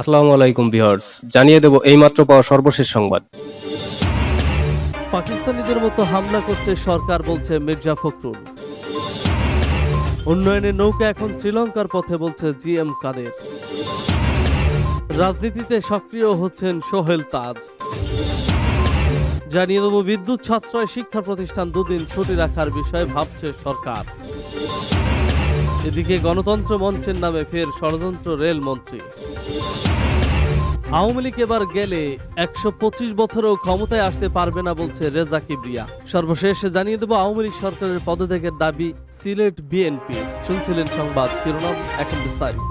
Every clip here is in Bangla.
আসসালামু আলাইকুম ভিউয়ার্স, জানিয়ে দেব এইমাত্র পাওয়া সর্বশেষ সংবাদ। পাকিস্তানিদের মতো হামলা করছে সরকার, বলছে মির্জা ফখরুল। উন্নয়নের নৌকা এখন শ্রীলঙ্কার পথে, বলছে জি এম কাদের। রাজনীতিতে সক্রিয় হচ্ছেন সোহেল তাজ। জানিয়ে দেব, বিদ্যুৎ সাশ্রয় শিক্ষা প্রতিষ্ঠান দুদিন ছুটি রাখার বিষয়ে ভাবছে সরকার। এদিকে গণতন্ত্র মঞ্চের নামে ফের ষড়যন্ত্র রেলমন্ত্রী। আওয়ামী লীগ এবার গেলে একশো পঁচিশ বছরেও ক্ষমতায় আসতে পারবে না বলছে রেজা কিবরিয়া। সর্বশেষ জানিয়ে দেব, আওয়ামী লীগ সরকারের পদত্যাগের দাবি সিলেট বিএনপি। শুনছিলেন সংবাদ শিরোনাম এখন বিস্তারিত।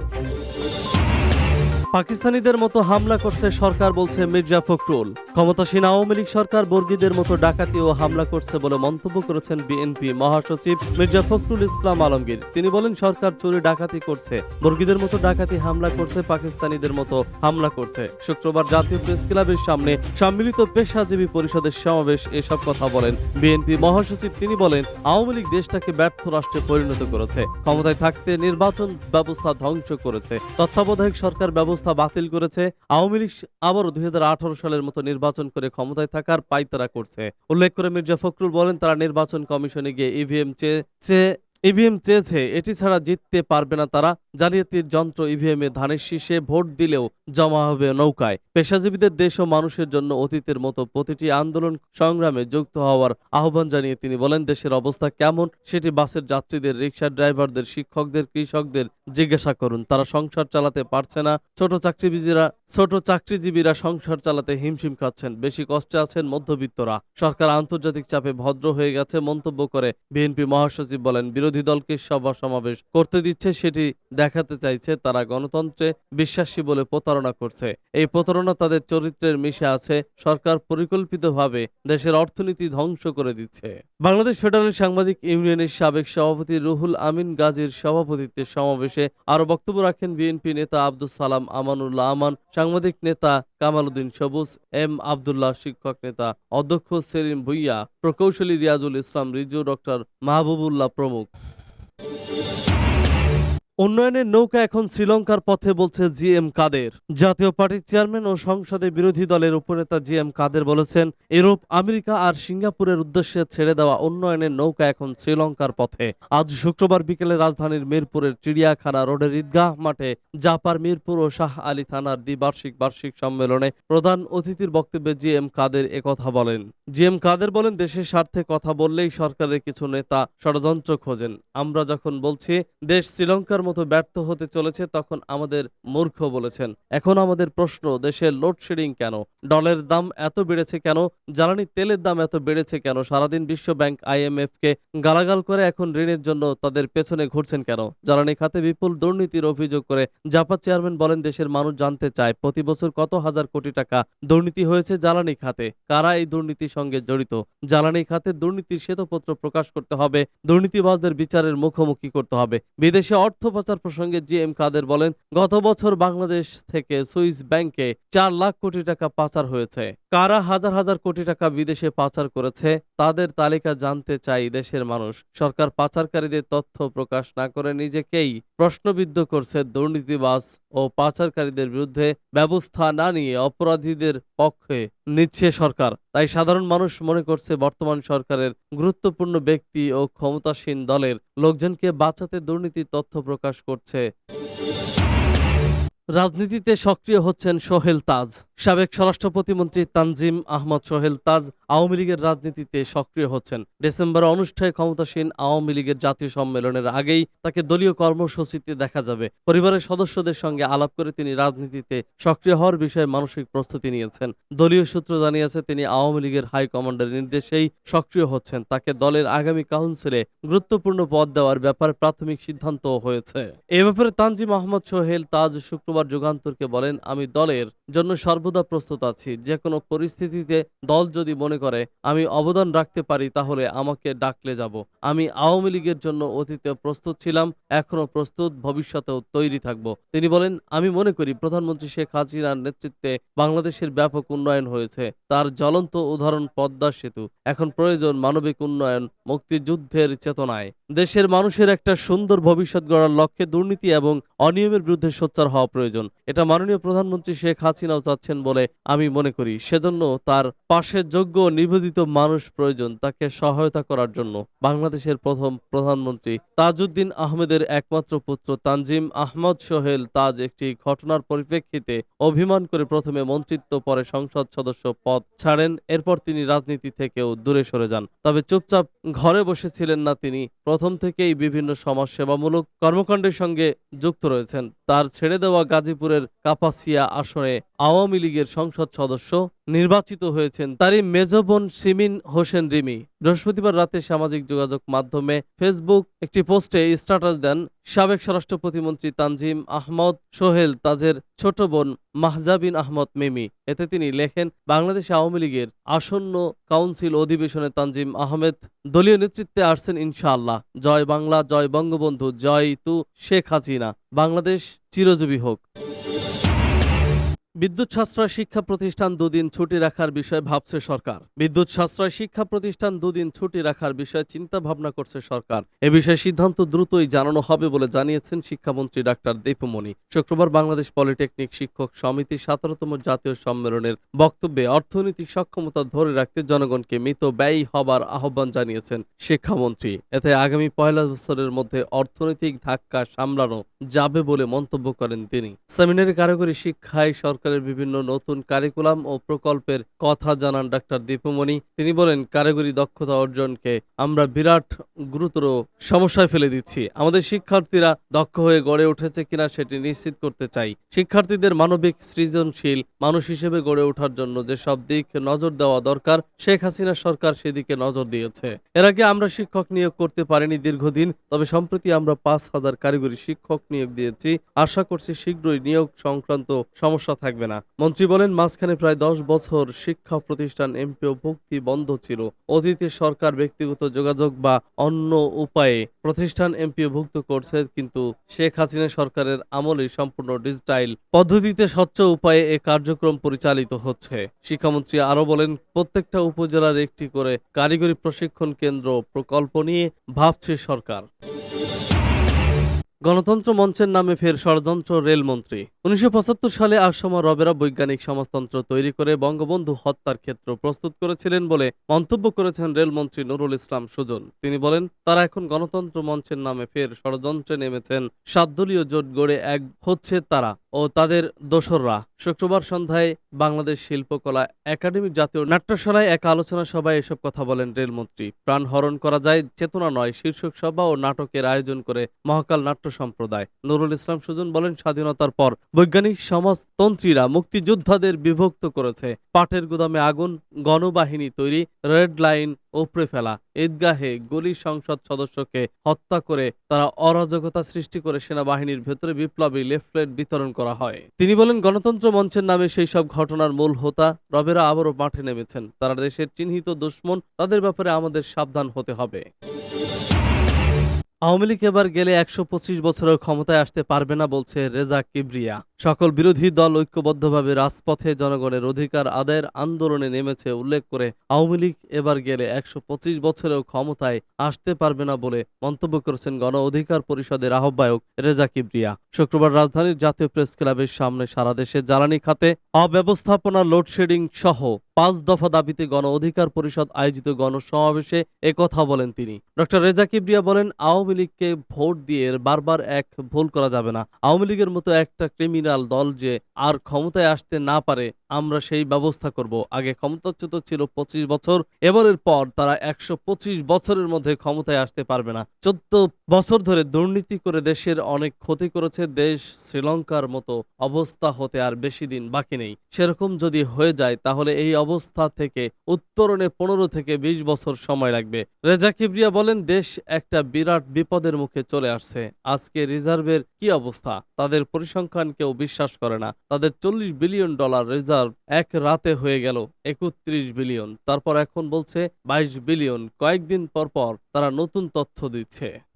পাকিস্তানিদের মতো হামলা করছে সরকার বলছে মির্জা ফখরুল। ক্ষমতাসীন আওয়ামী লীগ সরকার বর্গীদের মতো ডাকাতি ও হামলা করছে বলে মন্তব্য করেছেন বিএনপি মহাসচিব মির্জা ফখরুল ইসলাম আলমগীর। তিনি বলেন, সরকার চুরি ডাকাতি করছে, বর্গীদের মতো ডাকাতি হামলা করছে, পাকিস্তানিদের মতো হামলা করছে। শুক্রবার জাতীয় প্রেস ক্লাবের সামনে সম্মিলিত পেশাজীবী পরিষদের সমাবেশ এসব কথা বলেন বিএনপি মহাসচিব। তিনি বলেন, আওয়ামী লীগ দেশটাকে ব্যর্থ রাষ্ট্রে পরিণত করেছে, ক্ষমতায় থাকতে নির্বাচন ব্যবস্থা ধ্বংস করেছে, তত্ত্বাবধায়ক সরকার ব্যবস্থা বাতিল করেছে, আওয়ামী লীগ আবারও দুই হাজার আঠারো সালের মতো নির্বাচন করে ক্ষমতায় থাকার পাইতারা করছে। উল্লেখ করে মির্জা ফখরুল বলেন, তারা নির্বাচন কমিশনে গিয়ে ইভিএম চেয়ে চেয়ে ইভিএম চেয়েছে, এটি ছাড়া জিততে পারবে না তারা। জালিয়াতির যন্ত্র ইভিএম ধানের শীষে ভোট দিলেও জমা হবে নৌকায়। পেশাজীবীদের দেশ ও মানুষের জন্য অতীতের মতো প্রতিটি আন্দোলন সংগ্রামে যুক্ত হওয়ার আহ্বান জানিয়ে তিনি বলেন, দেশের অবস্থা কেমন সেটি বাসের যাত্রীদের রিক্সার ড্রাইভারদের, শিক্ষকদের, কৃষকদের জিজ্ঞাসা করুন। তারা সংসার চালাতে পারছে না। ছোট চাকরিজীবীরা ছোট চাকরিজীবীরা সংসার চালাতে হিমশিম খাচ্ছেন। বেশি কষ্টে আছেন মধ্যবিত্তরা। সরকার আন্তর্জাতিক চাপে ভদ্র হয়ে গেছে, মন্তব্য করে বিএনপি মহাসচিব বলেন, বিরোধী দলকে সভা সমাবেশ করতে দিচ্ছে, সেটি দেখাতে চাইছে তারা গণতন্ত্রে বিশ্বাসী বলে প্রতারণা করছে। এই প্রতারণা তাদের চরিত্রের মিশে আছে, সরকার পরিকল্পিতভাবে দেশের অর্থনীতি ধ্বংস করে দিচ্ছে। বাংলাদেশ ফেডারেল সাংবাদিক ইউনিয়নের সাবেক সভাপতি রুহুল আমিন গাজীর সভাপতিত্বে সমাবেশে আরও বক্তব্য রাখেন বিএনপি নেতা আব্দুল সালাম, আমানুল্লাহ আমান, সাংবাদিক নেতা কামাল উদ্দিন সবুজ, এম আবদুল্লাহ, শিক্ষক নেতা অধ্যক্ষ সেলিম ভুইয়া, প্রকৌশলী রিয়াজুল ইসলাম রিজু, ডক্টর মাহবুবুল্লাহ প্রমুখ। উন্নয়নের নৌকা এখন শ্রীলঙ্কার পথে বলছে জি এম কাদের। জাতীয় পার্টির চেয়ারম্যান ও সংসদে বিরোধী দলের উপনেতা জি এম কাদের বলেছেন, ইউরোপ, আমেরিকা আর সিঙ্গাপুরের উদ্দেশ্যে ছেড়ে দেওয়া উন্নয়নের নৌকা এখন শ্রীলঙ্কার পথে। আজ শুক্রবার বিকেলে রাজধানীর মিরপুরের চিড়িয়াখানা রোডের ঈদগাহ মাঠে জাপার মিরপুর ও শাহ আলী থানার দ্বিবার্ষিক বার্ষিক সম্মেলনে প্রধান অতিথির বক্তব্যে জি এম কাদের একথা বলেন। জি এম কাদের বলেন, দেশের স্বার্থে কথা বললেই সরকারের কিছু নেতা ষড়যন্ত্র খোঁজেন। আমরা যখন বলছি, দেশ শ্রীলঙ্কার ব্যর্থ হতে চলেছে তখন আমাদের মূর্খ বলেছেন। এখন আমাদের প্রশ্ন, দেশের লোডশেডিং কেন? ডলারের দাম এত বেড়েছে কেন? জ্বালানি তেলের দাম এত বেড়েছে কেন? সারাদিন বিশ্ব ব্যাংক আইএমএফ কে গালাগাল করে এখন ঋণের জন্য তাদের পেছনে ঘুরছেন কেন? জ্বালানি খাতে বিপুল দুর্নীতির অভিযোগ করে জাপা চেয়ারম্যান বলেন, দেশের মানুষ জানতে চায় প্রতি বছর কত হাজার কোটি টাকা দুর্নীতি হয়েছে জ্বালানি খাতে। কারা এই দুর্নীতির সঙ্গে জড়িত? জ্বালানি খাতে দুর্নীতির শ্বেতপত্র প্রকাশ করতে হবে, দুর্নীতিবাজদের বিচারের মুখোমুখি করতে হবে। বিদেশে অর্থ পাচার প্রসঙ্গে জি এম কাদের বলেন, গত বছর বাংলাদেশ থেকে সুইস ব্যাংকে চার লাখ কোটি টাকা পাচার হয়েছে। কারা হাজার হাজার কোটি টাকা বিদেশে পাচার করেছে, তাদের তালিকা জানতে চাই দেশের মানুষ। সরকার পাচারকারীদের তথ্য প্রকাশ না করে নিজেকেই প্রশ্নবিদ্ধ করছে দুর্নীতিবাস ও পাচারকারীদের বিরুদ্ধে ব্যবস্থা না নিয়ে অপরাধীদের পক্ষে নিচ্ছে সরকার। তাই সাধারণ মানুষ মনে করছে বর্তমান সরকারের গুরুত্বপূর্ণ ব্যক্তি ও ক্ষমতাসীন দলের লোকজনকে বাঁচাতে দুর্নীতির তথ্য প্রকাশ করছে। রাজনীতিতে সক্রিয় হচ্ছেন সোহেল তাজ। সাবেক স্বরাষ্ট্র প্রতিমন্ত্রী তানজিম আহমদ সোহেল তাজ আওয়ামী লীগের রাজনীতিতে সক্রিয় হচ্ছেন। ডিসেম্বরে অনুষ্ঠানে ক্ষমতাসীন আওয়ামী লীগের জাতীয় সম্মেলনের আগেই তাকে দলীয় কর্মসূচিতে দেখা যাবে। পরিবারের সদস্যদের সঙ্গে আলাপ করে তিনি রাজনীতিতে সক্রিয় হওয়ার বিষয়ে মানসিক প্রস্তুতি নিয়েছেন। দলীয় সূত্র জানিয়েছে, তিনি আওয়ামী লীগের হাইকমান্ডের নির্দেশেই সক্রিয় হচ্ছেন। তাকে দলের আগামী কাউন্সিলে গুরুত্বপূর্ণ পদ দেওয়ার ব্যাপারে প্রাথমিক সিদ্ধান্ত হয়েছে। এ ব্যাপারে তানজিম আহমদ সোহেল তাজ শুক্রবার যুগান্তরকে বলেন আমি দলের জন্য সর্বদা প্রস্তুত আছি। যে কোনো পরিস্থিতিতে দল যদি মনে করে, আমি অবদান রাখতে পারি, তাহলে আমাকে ডাকলে যাব। আমি আওয়ামী লীগের জন্য অতীতে প্রস্তুত ছিলাম এখনও প্রস্তুত, ভবিষ্যতেও তৈরি থাকব। তিনি বলেন, আমি মনে করি প্রধানমন্ত্রী শেখ হাসিনার নেতৃত্বে বাংলাদেশের ব্যাপক উন্নয়ন হয়েছে। তার জ্বলন্ত উদাহরণ পদ্মা সেতু। এখন প্রয়োজন মানবিক উন্নয়ন, মুক্তিযুদ্ধের চেতনায়। দেশের মানুষের একটা সুন্দর ভবিষ্যৎ গড়ার লক্ষ্যে দুর্নীতি এবং অনিয়মের বিরুদ্ধে সোচ্চার হওয়া প্রয়োজন। এটা মাননীয় প্রধানমন্ত্রী শেখ হাসিনাও চাচ্ছেন বলে আমি মনে করি। সেজন্য তার পাশে যোগ্য নিবেদিত মানুষ প্রয়োজন তাকে সহায়তা করার জন্য। বাংলাদেশের প্রথম প্রধানমন্ত্রী তাজউদ্দিন আহমেদের একমাত্র পুত্র তানজিম আহমদ সোহেল তাজ একটি ঘটনার পরিপ্রেক্ষিতে অভিমান করে প্রথমে মন্ত্রিত্ব, পরে সংসদ সদস্য পদ ছাড়েন। এরপর তিনি রাজনীতি থেকেও দূরে সরে যান। তবে চুপচাপ ঘরে বসেছিলেন না তিনি। প্রথম থেকেই বিভিন্ন সমাজসেবামূলক কর্মকাণ্ডের সঙ্গে যুক্ত রয়েছেন। তার ছেড়ে দেওয়া গাজীপুরের কাপাসিয়া আসনে আওয়ামী লীগের সংসদ সদস্য নির্বাচিত হয়েছেন তারই মেজবোন সিমিন হোসেন রিমি। বৃহস্পতিবার রাতে সামাজিক যোগাযোগ মাধ্যমে ফেসবুক একটি পোস্টে স্ট্যাটাস দেন সাবেক স্বরাষ্ট্র প্রতিমন্ত্রী তানজিম আহমদ, সোহেল তাজের ছোট বোন মাহজাবিন আহমদ মিমি। এতে তিনি লেখেন, বাংলাদেশ আওয়ামী লীগের আসন্ন কাউন্সিল অধিবেশনে তানজিম আহমেদ দলীয় নেতৃত্বে আসছেন ইনশাআল্লাহ। জয় বাংলা, জয় বঙ্গবন্ধু, জয় তু শেখ হাসিনা। বাংলাদেশ চিরজীবী হোক। বিদ্যুৎ সাশ্রয় শিক্ষা প্রতিষ্ঠান দুদিন ছুটি রাখার বিষয়ে ভাবছে সরকার। বিদ্যুৎ সাশ্রয় শিক্ষা প্রতিষ্ঠান দুদিন ছুটি রাখার বিষয়ে চিন্তা ভাবনা করছে সরকার। এ বিষয়ে সিদ্ধান্ত দ্রুতই জানানো হবে বলে জানিয়েছেন শিক্ষামন্ত্রী ডাক্তার দীপুমণি। শুক্রবার বাংলাদেশ পলিটেকনিক শিক্ষক সমিতির সতেরোতম জাতীয় সম্মেলনের বক্তব্যে অর্থনৈতিক সক্ষমতা ধরে রাখতে জনগণকে মৃত ব্যয়ী হবার আহ্বান জানিয়েছেন শিক্ষামন্ত্রী। এতে আগামী পয়লা বছরের মধ্যে অর্থনৈতিক ধাক্কা সামলানো যাবে বলে মন্তব্য করেন তিনি। সেমিনারে কারিগরি শিক্ষায় সরকারের বিভিন্ন নতুন কারিকুলাম ও প্রকল্পের কথা জানান ডাক্তার দীপুমণি। তিনি বলেন, কারিগরি দক্ষতা অর্জনকে আমরা বিরাট গুরুতর সমস্যায় ফেলে দিচ্ছি। আমাদের শিক্ষার্থীরা দক্ষ হয়ে গড়ে উঠেছে কিনা সেটি নিশ্চিত করতে চাই। শিক্ষার্থীদের মানবিক সৃজনশীল মানুষ হিসেবে গড়ে ওঠার জন্য যেসব দিক নজর দেওয়া দরকার, শেখ হাসিনা সরকার সেদিকে নজর দিয়েছে। এর আগে আমরা শিক্ষক নিয়োগ করতে পারিনি দীর্ঘদিন, তবে সম্প্রতি আমরা পাঁচ হাজার কারিগরি শিক্ষক নিয়োগ দিয়েছি। আশা করছি শীঘ্রই নিয়োগ সংক্রান্ত সমস্যা থাকবে। না। মন্ত্রী বলেন, মাঝখানে প্রায় দশ বছর শিক্ষা প্রতিষ্ঠান এমপিও ভুক্তি বন্ধ ছিল। অতীতে সরকার ব্যক্তিগত যোগাযোগ বা অন্য উপায়ে প্রতিষ্ঠান এমপিও ভুক্ত করছে, কিন্তু শেখ হাসিনা সরকারের আমলে সম্পূর্ণ ডিজিটাইল পদ্ধতিতে স্বচ্ছ উপায়ে এ কার্যক্রম পরিচালিত হচ্ছে। শিক্ষামন্ত্রী আরও বলেন, প্রত্যেকটা উপজেলার একটি করে কারিগরি প্রশিক্ষণ কেন্দ্র প্রকল্প নিয়ে ভাবছে সরকার। গণতন্ত্র মঞ্চের নামে ফের ষড়যন্ত্র রেলমন্ত্রী। উনিশশো পঁচাত্তর সালে আসমা রবেরা বৈজ্ঞানিক সমাজতন্ত্র তৈরি করে বঙ্গবন্ধু হত্যার ক্ষেত্র প্রস্তুত করেছিলেন বলে মন্তব্য করেছেন রেলমন্ত্রী নুরুল ইসলাম সুজন। তিনি বলেন, তারা এখন গণতন্ত্র মঞ্চের নামে ফের ষড়যন্ত্রে নেমেছেন। সাতদলীয় জোট গড়ে এক হচ্ছে তারা ও তাদের দোসররা। শুক্রবার সন্ধ্যায় বাংলাদেশ শিল্পকলা একাডেমি জাতীয় নাট্যশালায় এক আলোচনা সভায় এসব কথা বলেন রেলমন্ত্রী। প্রাণ হরণ করা যায় চেতনা নয়, শীর্ষক সভা ও নাটকের আয়োজন করে মহাকাল নাট্য সম্প্রদায়। নুরুল ইসলাম সুজন বলেন, স্বাধীনতার পর বৈজ্ঞানিক সমাজতন্ত্রীরা মুক্তিযোদ্ধাদের বিভক্ত করেছে। পাটের গুদামে আগুন, গণবাহিনী তৈরি, রেড লাইন উপড়ে ফেলা। ঈদগাহে গলি সংসদ সদস্যকে হত্যা করে তারা অরাজকতা সৃষ্টি করে সেনাবাহিনীর ভেতরে বিপ্লবী লেফলেট বিতরণ করা হয়। তিনি বলেন, গণতন্ত্র মঞ্চের নামে সেই সব ঘটনার মূল হোতা রবেরা আবারও মাঠে নেমেছেন। তারা দেশের চিহ্নিত দুশ্মন, তাদের ব্যাপারে আমাদের সাবধান হতে হবে। আওয়ামী লীগ এবার গেলে একশো পঁচিশ বছরের ক্ষমতায় আসতে পারবে না বলছে রেজা কিবরিয়া। সকল বিরোধী দল ঐক্যবদ্ধভাবে রাজপথে জনগণের অধিকার আদায়ের আন্দোলনে নেমেছে উল্লেখ করে আওয়ামী লীগ এবার গেলে একশো পঁচিশ বছরেও ক্ষমতায় আসতে পারবে না বলে মন্তব্য করেছেন গণ অধিকার পরিষদের আহ্বায়ক রেজা কিবরিয়া। শুক্রবার রাজধানীর জাতীয় প্রেস ক্লাবের সামনে সারা দেশে জ্বালানি খাতে, অব্যবস্থাপনা, লোডশেডিং সহ পাঁচ দফা দাবিতে গণ অধিকার পরিষদ আয়োজিত গণসমাবেশে কথা বলেন তিনি। ডক্টর রেজা কিবরিয়া বলেন, আওয়ামী লীগকে ভোট দিয়ে বারবার এক ভুল করা যাবে না। আওয়ামী লীগের মতো একটা ক্রিমিনাল দল যে আর ক্ষমতায় আসতে না পারে, আমরা সেই ব্যবস্থা করব। আগে ক্ষমতাচ্যুত ছিল পঁচিশ বছর, এবারের পর তারা একশো পঁচিশ বছরের মধ্যে ক্ষমতায় আসতে পারবে না। চোদ্দ বছর ধরে দুর্নীতি করে দেশের অনেক ক্ষতি করেছে দেশ, শ্রীলঙ্কার মতো অবস্থা হতে আর বেশি দিন বাকি নেই। সেরকম যদি হয়ে যায়, তাহলে এই অবস্থা থেকে, উত্তরণে পনেরো থেকে বিশ বছর সময় লাগবে। রেজা কিবরিয়া বলেন, দেশ একটা বিরাট বিপদের মুখে চলে আসছে। আজকে রিজার্ভের কি অবস্থা? তাদের পরিসংখ্যান কেউ বিশ্বাস করে না। তাদের চল্লিশ বিলিয়ন ডলার রিজার্ভ এক রাতে হয়ে গেল, একত্রিশ বিলিয়ন। তারপর এখন বলছে, বাইশ বিলিয়ন। কয়েকদিন পর পর তারা নতুন তথ্য দিচ্ছে।